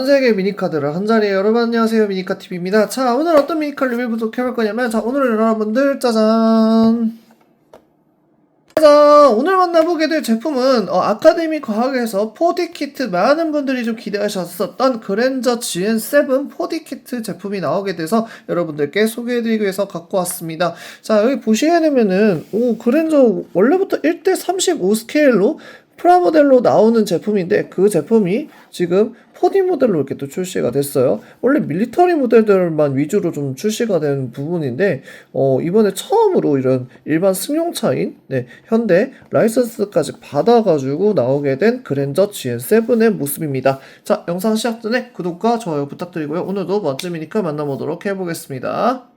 전 세계 미니카드를 한 자리에 여러분 안녕하세요. 미니카TV입니다. 자 오늘 어떤 미니카 리뷰 해볼 거냐면 자 오늘 여러분들 짜잔. 짜잔! 오늘 만나보게 될 제품은 어, 아카데미 과학에서 4D 키트 많은 분들이 좀 기대하셨었던 그랜저 GN7 4D 키트 제품이 나오게 돼서 여러분들께 소개해드리기 위해서 갖고 왔습니다. 자 여기 보시게 되면은 오 그랜저 원래부터 1대35 스케일로 프라모델로 나오는 제품인데 그 제품이 지금 4D 모델로 이렇게 또 출시가 됐어요. 원래 밀리터리 모델들만 위주로 좀 출시가 된 부분인데 어, 이번에 처음으로 이런 일반 승용차인 네, 현대 라이선스까지 받아가지고 나오게 된 그랜저 GN7의 모습입니다. 자 영상 시작 전에 구독과 좋아요 부탁드리고요. 오늘도 미니카 만나보도록 해보겠습니다.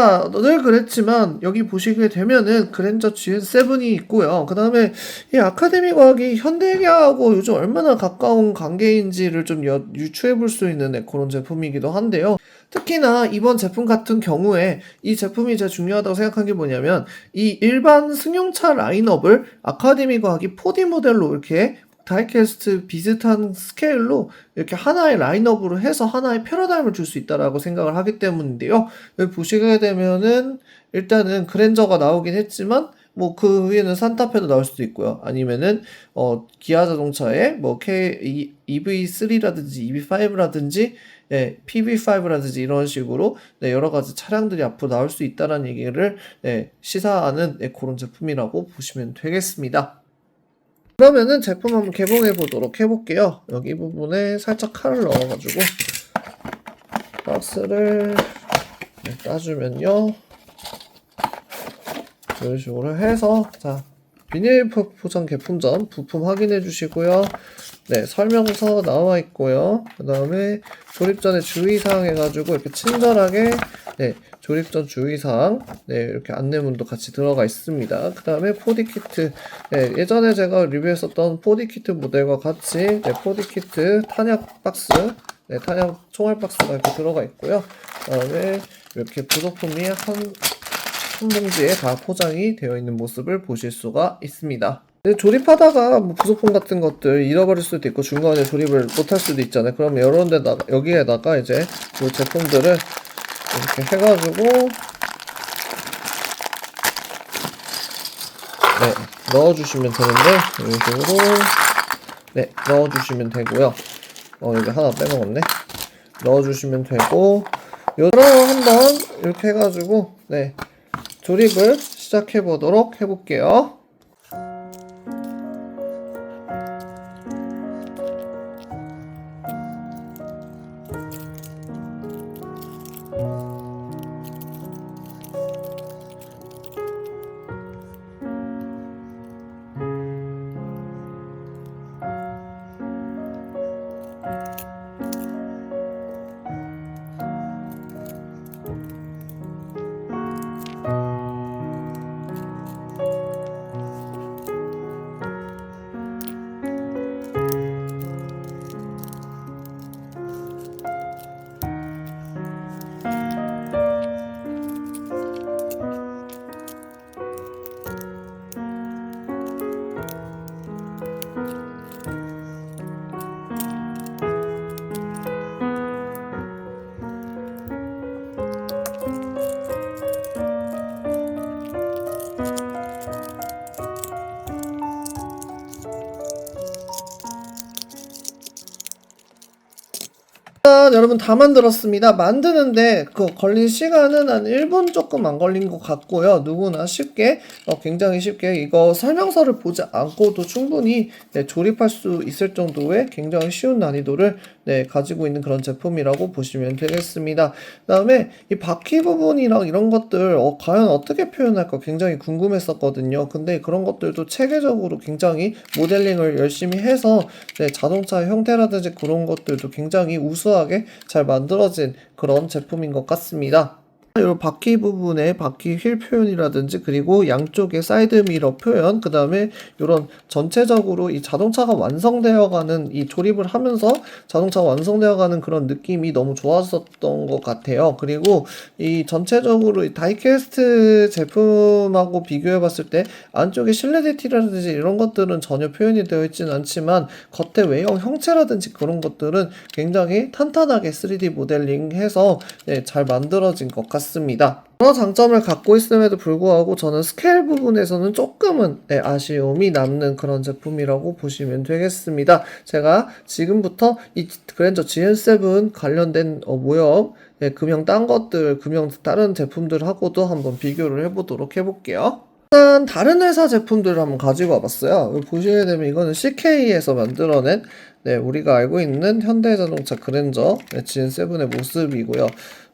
아, 늘 그랬지만 여기 보시게 되면은 그랜저 GN7이 있고요. 그 다음에 이 아카데미 과학이 현대기하고 요즘 얼마나 가까운 관계인지를 좀 여- 유추해 볼 수 있는 네, 그런 제품이기도 한데요. 특히나 이번 제품 같은 경우에 이 제품이 제일 중요하다고 생각한 게 뭐냐면 이 일반 승용차 라인업을 아카데미 과학이 4D 모델로 이렇게 다이캐스트 비슷한 스케일로 이렇게 하나의 라인업으로 해서 하나의 패러다임을 줄 수 있다라고 생각을 하기 때문인데요. 여기 보시게 되면은 일단은 그랜저가 나오긴 했지만 뭐 그 위에는 산타페도 나올 수도 있고요. 아니면은 어 기아 자동차의 뭐 K EV3라든지 EV5라든지 네, PV5라든지 이런 식으로 네, 여러 가지 차량들이 앞으로 나올 수 있다라는 얘기를 네, 시사하는 네, 그런 제품이라고 보시면 되겠습니다. 그러면은 제품 한번 개봉해 보도록 해볼게요. 여기 부분에 살짝 칼을 넣어가지고 박스를 네, 따주면요. 이런 식으로 해서 자 비닐 포- 포장 개품점 부품 확인해 주시고요. 네 설명서 나와 있고요. 그 다음에 조립 전에 주의사항 해가지고 이렇게 친절하게 네 조립 전 주의사항 네 이렇게 안내문도 같이 들어가 있습니다. 그 다음에 4D 키트 네 예전에 제가 리뷰했었던 4D 키트 모델과 같이 네 4D 키트 탄약 박스 네 탄약 총알 박스가 이렇게 들어가 있고요. 그 다음에 이렇게 부속품이 한 한 봉지에 다 포장이 되어 있는 모습을 보실 수가 있습니다. 조립하다가 뭐 부속품 같은 것들 잃어버릴 수도 있고 중간에 조립을 못할 수도 있잖아요. 그러면 이런 데다가 여기에다가 이제 이 제품들을 이렇게 해가지고 네 넣어주시면 되는데 이런 식으로 네 넣어주시면 되고요. 어 여기 하나 빼먹었네. 넣어주시면 되고 요거 한번 이렇게 해가지고 네 조립을 시작해 보도록 해볼게요. 일단 여러분 다 만들었습니다. 만드는데 그 걸린 시간은 한 1분 조금 안 걸린 것 같고요. 누구나 쉽게 어, 굉장히 쉽게 이거 설명서를 보지 않고도 충분히 네, 조립할 수 있을 정도의 굉장히 쉬운 난이도를 네, 가지고 있는 그런 제품이라고 보시면 되겠습니다. 그다음에 이 바퀴 부분이랑 이런 것들 어, 과연 어떻게 표현할까 굉장히 궁금했었거든요. 근데 그런 것들도 체계적으로 굉장히 모델링을 열심히 해서 네, 자동차 형태라든지 그런 것들도 굉장히 우수하게 잘 만들어진 그런 제품인 것 같습니다. 이 바퀴 부분에 바퀴 휠 표현이라든지 그리고 양쪽의 사이드 미러 표현 그 다음에 이런 전체적으로 이 자동차가 완성되어 가는 이 조립을 하면서 자동차가 완성되어 가는 그런 느낌이 너무 좋았었던 것 같아요. 그리고 이 전체적으로 이 다이캐스트 제품하고 비교해 봤을 때 안쪽에 실내 디테일이라든지 이런 것들은 전혀 표현이 되어 있지는 않지만 겉에 외형 형체라든지 그런 것들은 굉장히 탄탄하게 3D 모델링 해서 네, 잘 만들어진 것 같습니다. 여러 장점을 갖고 있음에도 불구하고 저는 스케일 부분에서는 조금은 네, 아쉬움이 남는 그런 제품이라고 보시면 되겠습니다. 제가 지금부터 이 그랜저 GN7 관련된 어, 모형 네, 금형 딴 것들, 금형 다른 제품들하고도 한번 비교를 해보도록 해볼게요. 일단 다른 회사 제품들을 한번 가지고 와봤어요. 보시게 되면 이거는 CK에서 만들어낸 네, 우리가 알고 있는 현대자동차 그랜저 네, GN7의 모습이고요.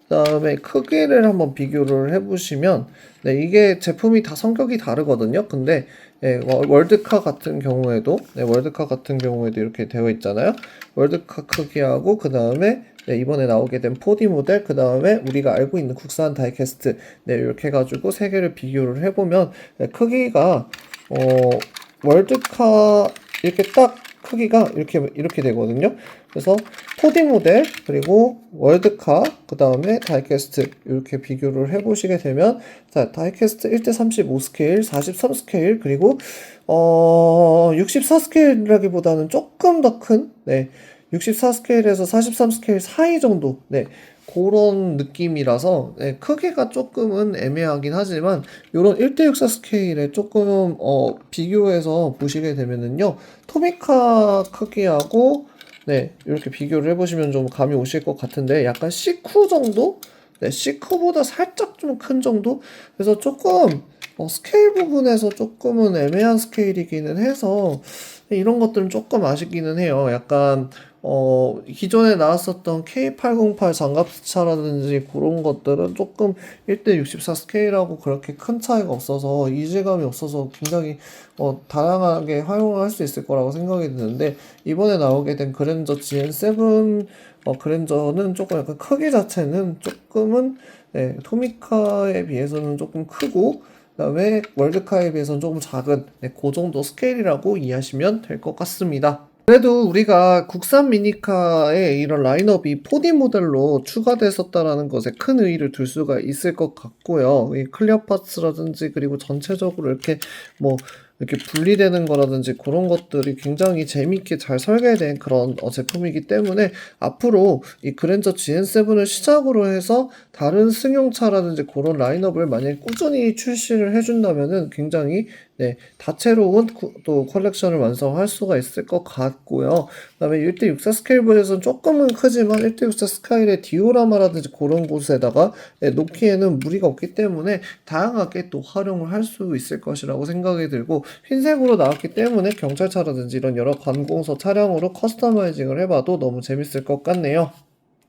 그다음에 크기를 한번 비교를 해보시면 네, 이게 제품이 다 성격이 다르거든요. 근데 예, 월- 월드카 같은 경우에도 네, 월드카 같은 경우에도 이렇게 되어 있잖아요. 월드카 크기하고 그 다음에 네, 이번에 나오게 된 4D 모델 그 다음에 우리가 알고 있는 국산 다이캐스트 네, 이렇게 해가지고 세 개를 비교를 해보면 네, 크기가 어, 월드카 이렇게 딱 크기가 이렇게 이렇게 되거든요. 그래서 4D 모델 그리고 월드카 그 다음에 다이캐스트 이렇게 비교를 해보시게 되면 자 다이캐스트 1대35 스케일 43 스케일 그리고 어, 64 스케일이라기보다는 조금 더큰 네, 64 스케일에서 43 스케일 사이 정도 네 그런 느낌이라서 네, 크기가 조금은 애매하긴 하지만 이런 1대64 스케일에 조금 어, 비교해서 보시게 되면은요 토미카 크기하고 네 이렇게 비교를 해보시면 좀 감이 오실 것 같은데 약간 C쿠 정도? 네 C쿠보다 살짝 좀 큰 정도? 그래서 조금 어, 스케일 부분에서 조금은 애매한 스케일이기는 해서 이런 것들은 조금 아쉽기는 해요. 약간 어, 기존에 나왔었던 K808 장갑차라든지 그런 것들은 조금 1대64 스케일하고 그렇게 큰 차이가 없어서 이질감이 없어서 굉장히 어, 다양하게 활용을 할 수 있을 거라고 생각이 드는데 이번에 나오게 된 그랜저 GN7 어, 그랜저는 조금 약간 크기 자체는 조금은 네, 토미카에 비해서는 조금 크고 그다음에 월드카에 비해서는 조금 작은 네, 그 정도 스케일이라고 이해하시면 될 것 같습니다. 그래도 우리가 국산 미니카의 이런 라인업이 4D 모델로 추가됐었다라는 것에 큰 의의를 둘 수가 있을 것 같고요. 이 클리어 파츠라든지 그리고 전체적으로 이렇게 뭐 이렇게 분리되는 거라든지 그런 것들이 굉장히 재밌게 잘 설계된 그런 어, 제품이기 때문에 앞으로 이 그랜저 GN7을 시작으로 해서 다른 승용차라든지 그런 라인업을 만약에 꾸준히 출시를 해준다면은 굉장히 네, 다채로운 구- 또 컬렉션을 완성할 수가 있을 것 같고요. 그 다음에 1대64 스케일보다는 조금은 크지만 1대64 스카일의 디오라마라든지 그런 곳에다가 네, 놓기에는 무리가 없기 때문에 다양하게 또 활용을 할 수 있을 것이라고 생각이 들고 흰색으로 나왔기 때문에 경찰차라든지 이런 여러 관공서 차량으로 커스터마이징을 해봐도 너무 재밌을 것 같네요.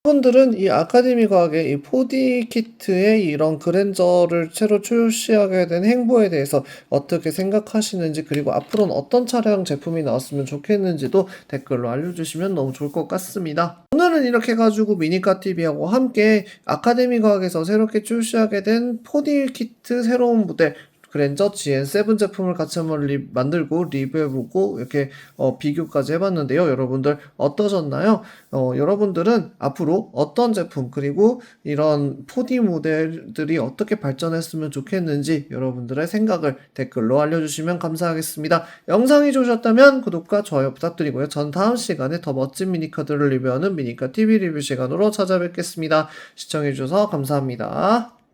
분들은 이 아카데미 과학의 이 4D 키트의 이런 그랜저를 새로 출시하게 된 행보에 대해서 어떻게 생각하시는지 그리고 앞으로는 어떤 차량 제품이 나왔으면 좋겠는지도 댓글로 알려주시면 너무 좋을 것 같습니다. 오늘은 이렇게 해가지고 미니카 TV하고 함께 아카데미 과학에서 새롭게 출시하게 된 4D 키트 새로운 모델 그랜저 GN7 제품을 같이 한번 리- 만들고 리뷰해보고 이렇게 어, 비교까지 해봤는데요. 여러분들 어떠셨나요? 어, 여러분들은 앞으로 어떤 제품 그리고 이런 4D 모델들이 어떻게 발전했으면 좋겠는지 여러분들의 생각을 댓글로 알려주시면 감사하겠습니다. 영상이 좋으셨다면 구독과 좋아요 부탁드리고요. 전 다음 시간에 더 멋진 미니카들을 리뷰하는 미니카 TV 리뷰 시간으로 찾아뵙겠습니다. 시청해주셔서 감사합니다.